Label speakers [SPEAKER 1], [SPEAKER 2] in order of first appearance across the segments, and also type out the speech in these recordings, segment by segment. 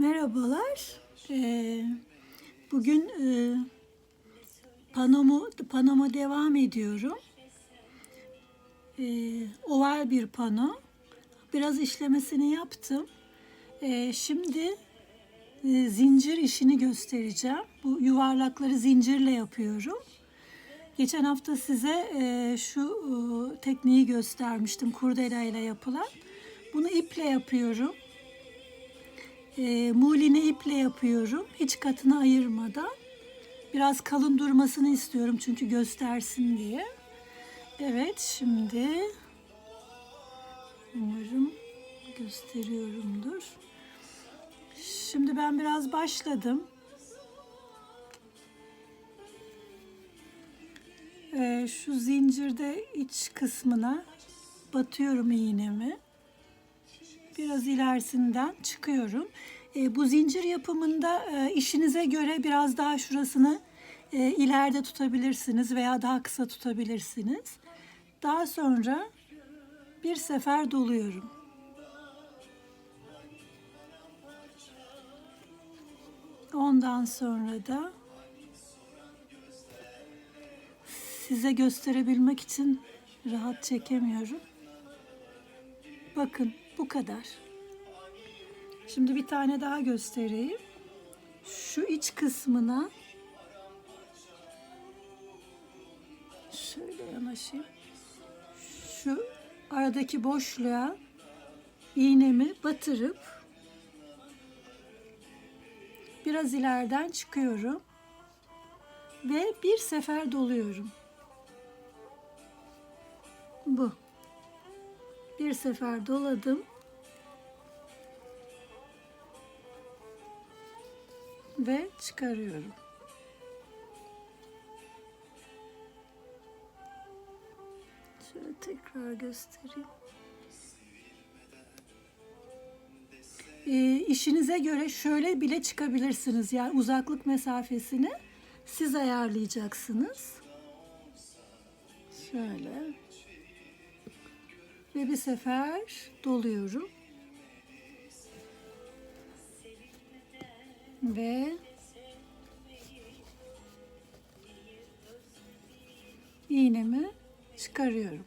[SPEAKER 1] Merhabalar. Ee, bugün e, panomu, panoma devam ediyorum. Ee, oval bir pano. Biraz işlemesini yaptım. Ee, şimdi e, zincir işini göstereceğim. Bu yuvarlakları zincirle yapıyorum. Geçen hafta size e, şu e, tekniği göstermiştim kurdele ile yapılan. Bunu iple yapıyorum. E, muğlini iple yapıyorum. Hiç katını ayırmadan. Biraz kalın durmasını istiyorum çünkü göstersin diye. Evet şimdi umarım gösteriyorumdur. Şimdi ben biraz başladım. Ee, şu zincirde iç kısmına batıyorum iğnemi. Biraz ilerisinden çıkıyorum. Ee, bu zincir yapımında e, işinize göre biraz daha şurasını e, ileride tutabilirsiniz veya daha kısa tutabilirsiniz. Daha sonra bir sefer doluyorum. Ondan sonra da size gösterebilmek için rahat çekemiyorum. Bakın bu kadar. Şimdi bir tane daha göstereyim. Şu iç kısmına şöyle yanaşayım. Şu aradaki boşluğa iğnemi batırıp biraz ileriden çıkıyorum ve bir sefer doluyorum. Bu. Bir sefer doladım. Ve çıkarıyorum. Şöyle tekrar göstereyim. E, işinize göre şöyle bile çıkabilirsiniz. Yani uzaklık mesafesini siz ayarlayacaksınız. Şöyle. Ve bir sefer doluyorum. Ve iğnemi çıkarıyorum.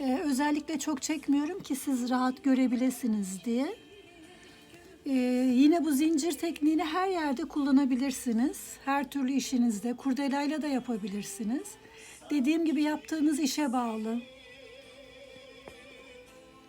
[SPEAKER 1] Ee, özellikle çok çekmiyorum ki siz rahat görebilirsiniz diye. Ee, yine bu zincir tekniğini her yerde kullanabilirsiniz. Her türlü işinizde. Kurdelayla da yapabilirsiniz. Dediğim gibi yaptığınız işe bağlı.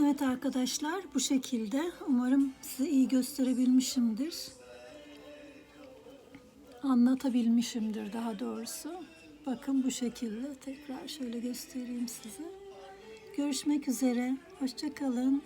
[SPEAKER 1] Evet arkadaşlar bu şekilde. Umarım size iyi gösterebilmişimdir. Anlatabilmişimdir daha doğrusu. Bakın bu şekilde. Tekrar şöyle göstereyim size. Görüşmek üzere. Hoşçakalın.